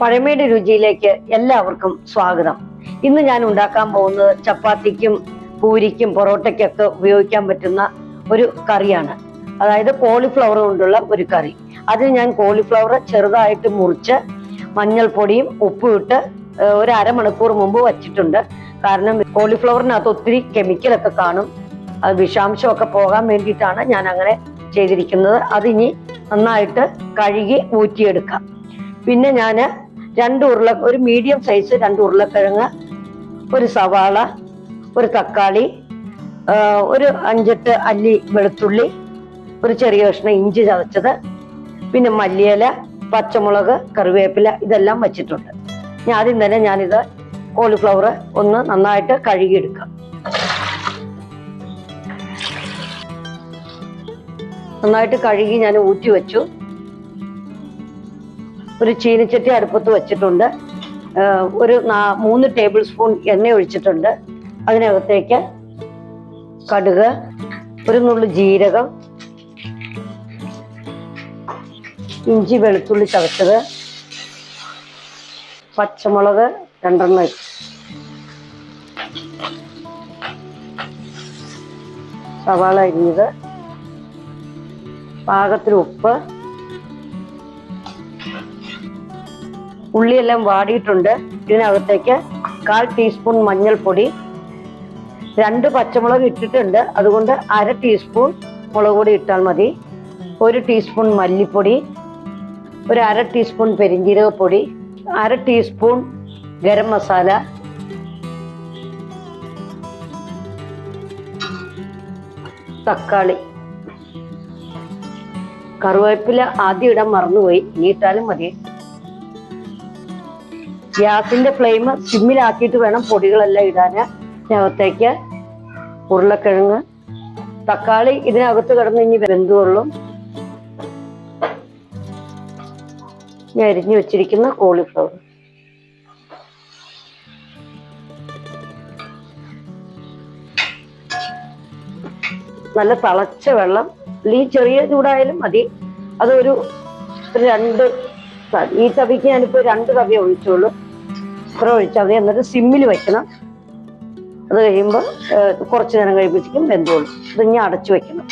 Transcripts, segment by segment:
പഴമയുടെ രുചിയിലേക്ക് എല്ലാവർക്കും സ്വാഗതം. ഇന്ന് ഞാൻ ഉണ്ടാക്കാൻ പോകുന്നത് ചപ്പാത്തിക്കും പൂരിക്കും പൊറോട്ടയ്ക്കൊക്കെ ഉപയോഗിക്കാൻ പറ്റുന്ന ഒരു കറിയാണ്. അതായത് കോളിഫ്ലവർ കൊണ്ടുള്ള ഒരു കറി. അതിന് ഞാൻ കോളിഫ്ലവർ ചെറുതായിട്ട് മുറിച്ച് മഞ്ഞൾപ്പൊടിയും ഉപ്പും ഇട്ട് ഒരു അരമണിക്കൂർ മുമ്പ് വച്ചിട്ടുണ്ട്. കാരണം കോളിഫ്ലവറിനകത്ത് ഒത്തിരി കെമിക്കലൊക്കെ കാണും. അത് വിഷാംശമൊക്കെ പോകാൻ വേണ്ടിയിട്ടാണ് ഞാൻ അങ്ങനെ ചെയ്തിരിക്കുന്നത്. അതിനി നന്നായിട്ട് കഴുകി ഊറ്റിയെടുക്കാം. പിന്നെ ഞാൻ രണ്ട് ഉരുള ഒരു മീഡിയം സൈസ് രണ്ട് ഉരുളക്കിഴങ്ങ് ഒരു സവാള ഒരു തക്കാളി ഒരു അഞ്ചെട്ട് അല്ലി വെളുത്തുള്ളി ഒരു ചെറിയ കഷ്ണം ഇഞ്ചി ചതച്ചത് പിന്നെ മല്ലിയില പച്ചമുളക് കറിവേപ്പില ഇതെല്ലാം വച്ചിട്ടുണ്ട്. ഞാൻ ആദ്യം തന്നെ ഞാനിത് കോളിഫ്ലവർ ഒന്ന് നന്നായിട്ട് കഴുകിയെടുക്കാം. നന്നായിട്ട് കഴുകി ഞാൻ ഊറ്റി വെച്ചു. ഒരു ചീനിച്ചട്ടി അടുപ്പത്ത് വെച്ചിട്ടുണ്ട് ഒരു മൂന്ന് ടേബിൾ സ്പൂൺ എണ്ണ ഒഴിച്ചിട്ടുണ്ട് അതിനകത്തേക്ക് കടുക് ഒരു നുള്ളു ജീരകം ഇഞ്ചി വെളുത്തുള്ളി ചതച്ചത് പച്ചമുളക് രണ്ടെണ്ണം. സവാള അരിഞ്ഞത് പാകത്തിന് ഉപ്പ് ഉള്ളിയെല്ലാം വാടിയിട്ടുണ്ട്. ഇതിനകത്തേക്ക് കാൽ ടീസ്പൂൺ മഞ്ഞൾപ്പൊടി രണ്ട് പച്ചമുളക് ഇട്ടിട്ടുണ്ട്. അതുകൊണ്ട് അര ടീസ്പൂൺ മുളക് പൊടി ഇട്ടാൽ മതി. ഒരു ടീസ്പൂൺ മല്ലിപ്പൊടി ഒരു അര ടീസ്പൂൺ പെരിഞ്ജീരകപ്പൊടി അര ടീസ്പൂൺ ഗരം മസാല. തക്കാളി. കറുവേപ്പില ആദ്യം ഇടാൻ മറന്നുപോയി. ഇനി ഇട്ടാലും മതി. ഗ്യാസിന്റെ ഫ്ലെയിം സിമ്മിലാക്കിയിട്ട് വേണം പൊടികളെല്ലാം ഇടാൻ ഇതിനകത്തേക്ക് ഉരുളക്കിഴങ്ങ് തക്കാളി ഇതിനകത്ത് കിടന്ന് ഇനി വെന്തുകൊള്ളും. ഞാൻ അരിഞ്ഞു വെച്ചിരിക്കുന്ന കോളിഫ്ലവർ. നല്ല തളച്ച വെള്ളം ഈ ചെറിയ ചൂടായാലും മതി. അതൊരു രണ്ട് ഈ തവിക്ക് ഞാനിപ്പോ രണ്ട് തവി ഒഴിച്ചോളൂ. ഇത്ര ഒഴിച്ചാൽ മതി. എന്നിട്ട് സിമ്മിൽ വെക്കണം. അത് കഴിയുമ്പോൾ കുറച്ച് നേരം കഴിയുമ്പോഴത്തേക്കും വെന്തോളും. ഇത് ഞാൻ അടച്ചു വെക്കണം.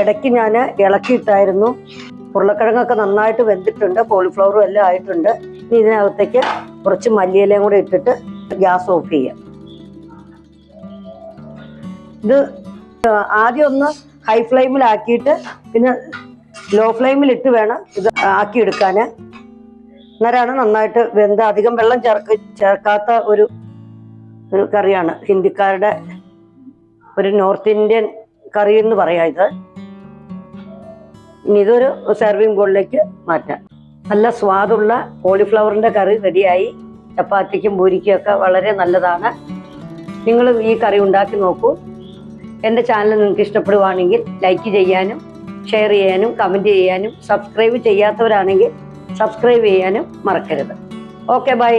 ഇടയ്ക്ക് ഞാൻ ഇളക്കിയിട്ടായിരുന്നു ഉരുളക്കിഴങ്ങൊക്കെ നന്നായിട്ട് വെന്തിട്ടുണ്ട്. കോളിഫ്ലവറും എല്ലാം ആയിട്ടുണ്ട്. ഇനി ഇതിനകത്തേക്ക് കുറച്ച് മല്ലിയിലയും കൂടെ ഇട്ടിട്ട് ഗ്യാസ് ഓഫ് ചെയ്യാം. ഇത് ആദ്യം ഒന്ന് ഹൈ ഫ്ലെയിമിലാക്കിയിട്ട് പിന്നെ ലോ ഫ്ലെയിമിൽ ഇട്ട് വേണം ഇത് ആക്കിയെടുക്കാൻ അന്നേരമാണ് നന്നായിട്ട് വെന്ത അധികം വെള്ളം ചേർക്ക് ചേർക്കാത്ത ഒരു ഒരു കറിയാണ്. ഹിന്ദിക്കാരുടെ ഒരു നോർത്ത് ഇന്ത്യൻ കറി എന്ന് പറയാം ഇത്. ഇനി ഇതൊരു സെർവിങ് ബോളിലേക്ക് മാറ്റാം. നല്ല സ്വാദുള്ള കോളിഫ്ലവറിന്റെ കറി റെഡിയായി. ചപ്പാത്തിക്കും പൂരിക്കും ഒക്കെ വളരെ നല്ലതാണ്. നിങ്ങൾ ഈ കറി ഉണ്ടാക്കി നോക്കൂ. എന്റെ ചാനൽ നിങ്ങൾക്ക് ഇഷ്ടപ്പെടുവാണെങ്കിൽ ലൈക്ക് ചെയ്യാനും ഷെയർ ചെയ്യാനും കമന്റ് ചെയ്യാനും സബ്സ്ക്രൈബ് ചെയ്യാത്തവരാണെങ്കിൽ സബ്സ്ക്രൈബ് ചെയ്യാനും മറക്കരുത്. Okay bye.